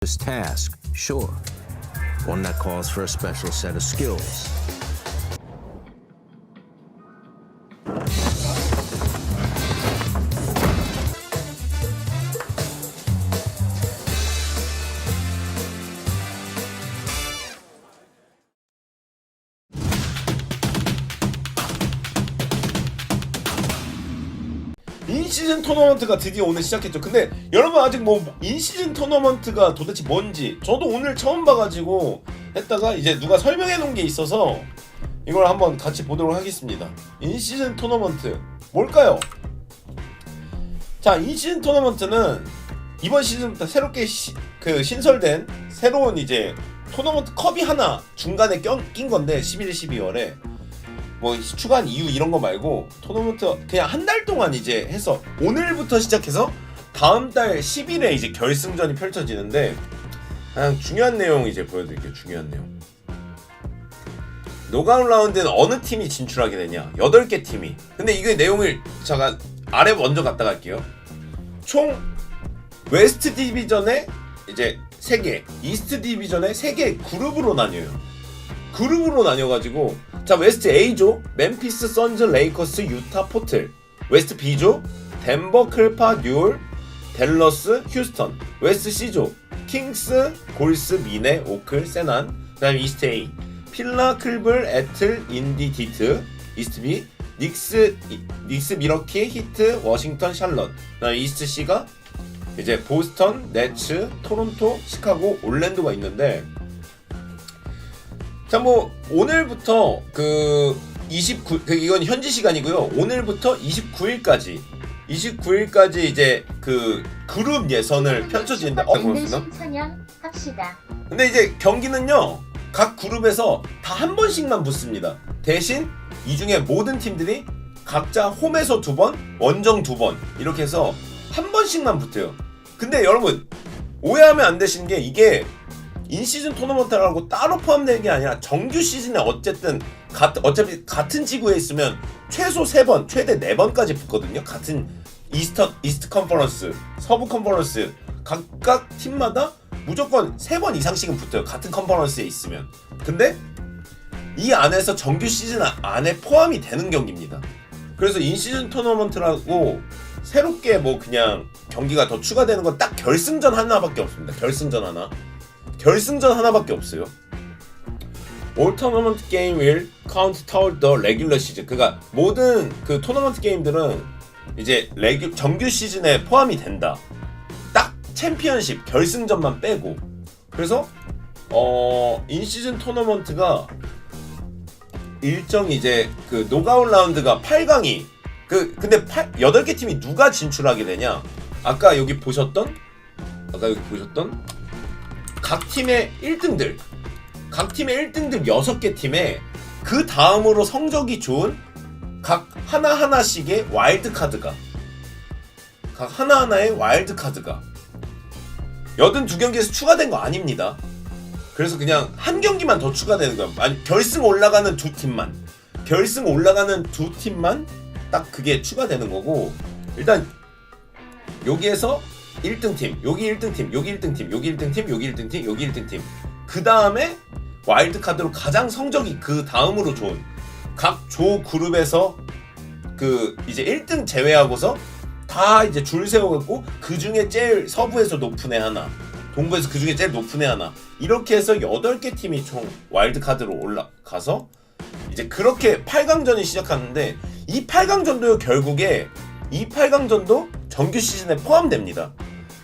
This task, sure. One that calls for a special set of skills. 인시즌 토너먼트가 드디어 오늘 시작했죠. 근데 여러분 아직 뭐 인시즌 토너먼트가 도대체 뭔지 저도 오늘 처음 봐가지고 했다가 이제 누가 설명해 놓은 게 있어서 이걸 한번 같이 보도록 하겠습니다. 인시즌 토너먼트 뭘까요? 자, 인시즌 토너먼트는 이번 시즌부터 새롭게 시- 그 신설된 새로운 이제 토너먼트 컵이 하나 중간에 껴, 낀 건데 11, 12월에 뭐 추가한 이유 이런 거 말고 토너먼트 그냥 한 달 동안 이제 해서 오늘부터 시작해서 다음 달 10일에 이제 결승전이 펼쳐지는데 그냥 중요한 내용 이제 보여드릴게요. 중요한 내용. 노가운 라운드는 어느 팀이 진출하게 되냐? 8개 팀이. 근데 이게 내용을 제가 아래 먼저 갔다 갈게요. 총 웨스트 디비전에 이제 3개 이스트 디비전에 3개 그룹으로 나뉘어요 그룹으로 나뉘어가지고 자 웨스트 A조 멤피스 선즈 레이커스 유타 포틀. 웨스트 B조 덴버 클파 뉴올 댈러스 휴스턴. 웨스트 C조 킹스 골스 미네 오클 세난. 그 다음에 이스트 A. 필라 클블 애틀 인디 디트. 이스트 B. 닉스 이- 닉스 미러키 히트 워싱턴 샬럿. 그 다음에 이스트 C가 이제 보스턴 네츠 토론토 시카고 올랜도가 있는데 자, 뭐 오늘부터 그 29, 그 이건 현지 시간이고요. 오늘부터 29일까지 29일까지 이제 그 그룹 예선을 펼쳐지는데 어, 합시다. 근데 이제 경기는요. 각 그룹에서 다 한 번씩만 붙습니다. 대신 이 중에 모든 팀들이 각자 홈에서 두 번, 원정 두 번 이렇게 해서 한 번씩만 붙어요. 근데 여러분 오해하면 안 되시는 게 이게 인시즌 토너먼트라고 따로 포함되는 게 아니라 정규 시즌에 어쨌든 가, 어차피 같은 지구에 있으면 최소 세 번, 최대 네 번까지 붙거든요. 같은 이스터 이스트 컨퍼런스, 서부 컨퍼런스 각각 팀마다 무조건 세번 이상씩은 붙어요. 같은 컨퍼런스에 있으면. 근데 이 안에서 정규 시즌 아- 안에 포함이 되는 경기입니다. 그래서 인시즌 토너먼트라고 새롭게 뭐 그냥 경기가 더 추가되는 건 딱 결승전 하나밖에 없습니다. 결승전 하나. 결승전 하나밖에 없어요. All tournament game will count toward. 그러니까 모든 그 토너먼트 게임들은 이제 레귤 정규 시즌에 포함이 된다. 딱 챔피언십 결승전만 빼고. 그래서 어 인시즌 토너먼트가 일정 이제 그 노가웃 라운드가 8강이 그 근데 8, 8개 팀이 누가 진출하게 되냐? 아까 여기 보셨던 아까 여기 보셨던 각 팀의 1등들 각 팀의 1등들 6개 팀에 그 다음으로 성적이 좋은 각 하나하나씩의 와일드 카드가 각 하나하나의 와일드 카드가 82경기에서 추가된 거 아닙니다. 그래서 그냥 한 경기만 더 추가되는 거야. 아니 결승 올라가는 두 팀만 결승 올라가는 두 팀만 딱 그게 추가되는 거고 일단 여기에서 1등 팀, 여기 1등 팀, 여기 1등 팀, 여기 1등 팀, 여기 1등 팀, 여기 1등 팀. 그 다음에 와일드 카드로 가장 성적이 그 다음으로 좋은 각 조 그룹에서 그 이제 1등 제외하고서 다 이제 줄 세워갖고 그 중에 제일 서부에서 높은 애 하나, 동부에서 그 중에 제일 높은 애 하나 이렇게 해서 8개 팀이 총 와일드 카드로 올라가서 이제 그렇게 8강전이 시작하는데 이 8강전도 결국에 이 8강전도 정규 시즌에 포함됩니다.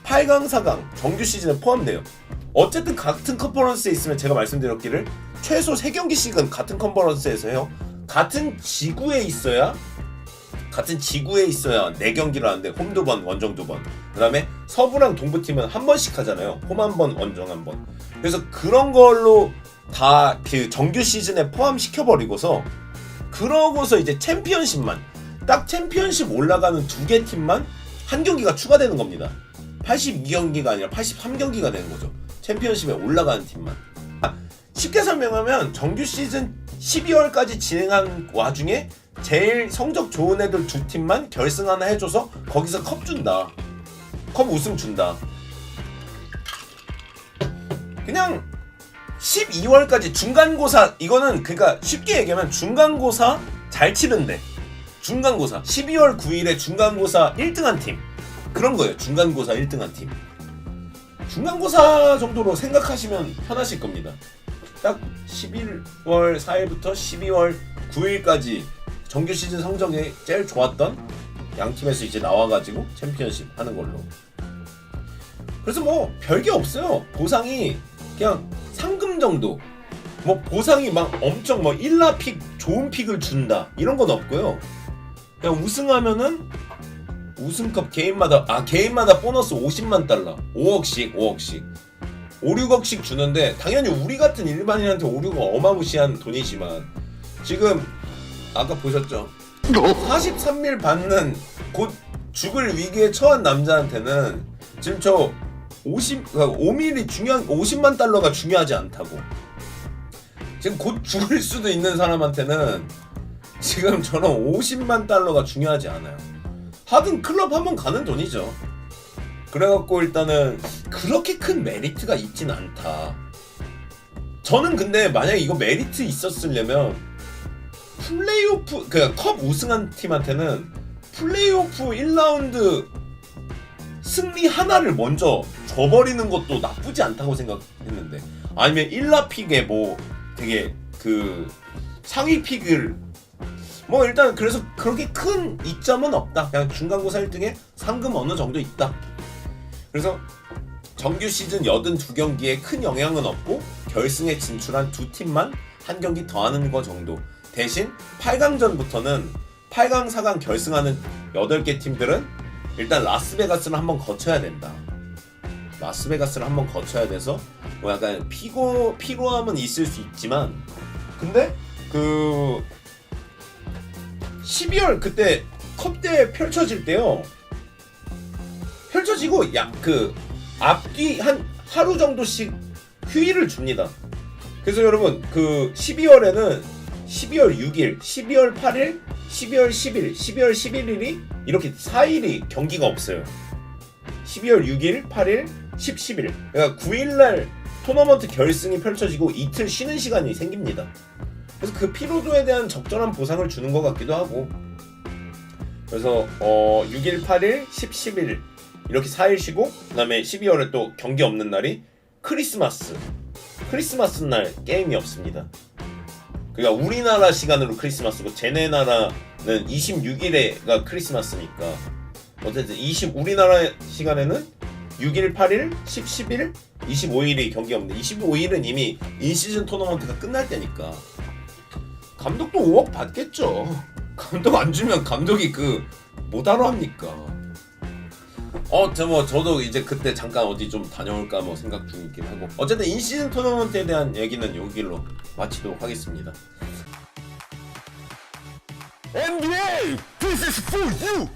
8강, 4강 정규 시즌에 포함돼요. 어쨌든 같은 컨퍼런스에 있으면 제가 말씀드렸기를 최소 3경기씩은 같은 컨퍼런스에서 해요. 같은 지구에 있어야 같은 지구에 있어야 4경기를 하는데 홈 두 번, 원정 두 번. 그다음에 서부랑 동부 팀은 한 번씩 하잖아요. 홈 한 번, 원정 한 번. 그래서 그런 걸로 다 그 정규 시즌에 포함시켜 버리고서 그러고서 이제 챔피언십만 딱 챔피언십 올라가는 두 개 팀만 한 경기가 추가되는 겁니다. 82경기가 아니라 83경기가 되는 거죠. 챔피언십에 올라가는 팀만. 아, 쉽게 설명하면 정규 시즌 12월까지 진행한 와중에 제일 성적 좋은 애들 두 팀만 결승 하나 해줘서 거기서 컵 준다. 컵 우승 준다. 그냥 12월까지 중간고사 이거는 그러니까 쉽게 얘기하면 중간고사 잘 치는데 중간고사. 12월 9일에 중간고사 1등한 팀. 그런 거예요. 중간고사 1등한 팀. 중간고사 정도로 생각하시면 편하실 겁니다. 딱 11월 4일부터 12월 9일까지 정규 시즌 성적이 제일 좋았던 양 팀에서 이제 나와가지고 챔피언십 하는 걸로. 그래서 뭐 별게 없어요. 보상이 그냥 상금 정도. 뭐 보상이 막 엄청 뭐 1라 픽 좋은 픽을 준다. 이런 건 없고요 그냥 우승하면은 우승컵 개인마다 아 개인마다 보너스 50만 달러. 5억씩 5억씩. 5, 6억씩 주는데 당연히 우리 같은 일반인한테 5, 6억 어마무시한 돈이지만 지금 아까 보셨죠? 43밀 받는 곧 죽을 위기에 처한 남자한테는 지금 저 50, 5밀이 중요한 50만 달러가 중요하지 않다고. 지금 곧 죽을 수도 있는 사람한테는 지금 저런 50만 달러가 중요하지 않아요. 하든 클럽 한 번 가는 돈이죠. 그래갖고 일단은 그렇게 큰 메리트가 있진 않다. 저는 근데 만약에 이거 메리트 있었으려면 플레이오프 그냥 컵 우승한 팀한테는 플레이오프 1라운드 승리 하나를 먼저 줘버리는 것도 나쁘지 않다고 생각했는데 아니면 1라 픽에 뭐 되게 그 상위 픽을 뭐 일단 그래서 그렇게 큰 이점은 없다. 그냥 중간고사 1등에 상금 어느 정도 있다. 그래서 정규 시즌 82경기에 큰 영향은 없고 결승에 진출한 두 팀만 한 경기 더 하는 거 정도. 대신 8강전부터는 8강, 4강 결승하는 8개 팀들은 일단 라스베가스를 한번 거쳐야 된다. 라스베가스를 한번 거쳐야 돼서 뭐 약간 피고 피로함은 있을 수 있지만 근데 그 12월 그때 컵대 펼쳐질 때요. 펼쳐지고 약그 앞뒤 한 하루 정도씩 휴일을 줍니다. 그래서 여러분 그 12월에는 12월 6일, 12월 8일, 12월 10일, 12월 11일이 이렇게 4일이 경기가 없어요. 12월 6일, 8일, 10, 11. 그러니까 9일날 토너먼트 결승이 펼쳐지고 이틀 쉬는 시간이 생깁니다. 그래서 그 피로도에 대한 적절한 보상을 주는 것 같기도 하고. 그래서 어 6일, 8일, 10, 11 이렇게 4일 쉬고 그다음에 12월에 또 경기 없는 날이 크리스마스. 크리스마스 날 게임이 없습니다. 그러니까 우리나라 시간으로 크리스마스고 쟤네 나라는 26일에가 크리스마스니까 어쨌든 20 우리나라 시간에는 6일, 8일, 10, 10일, 25일이 경기 없는데 25일은 이미 인시즌 토너먼트가 끝날 때니까 감독도 5억 받겠죠. 감독 안 주면 감독이 그 뭐하러 합니까? 어, 저 뭐 저도 이제 그때 잠깐 어디 좀 다녀올까 뭐 생각 중이긴 하고 어쨌든 인시즌 토너먼트에 대한 얘기는 여기로 마치도록 하겠습니다. NBA, this is for you.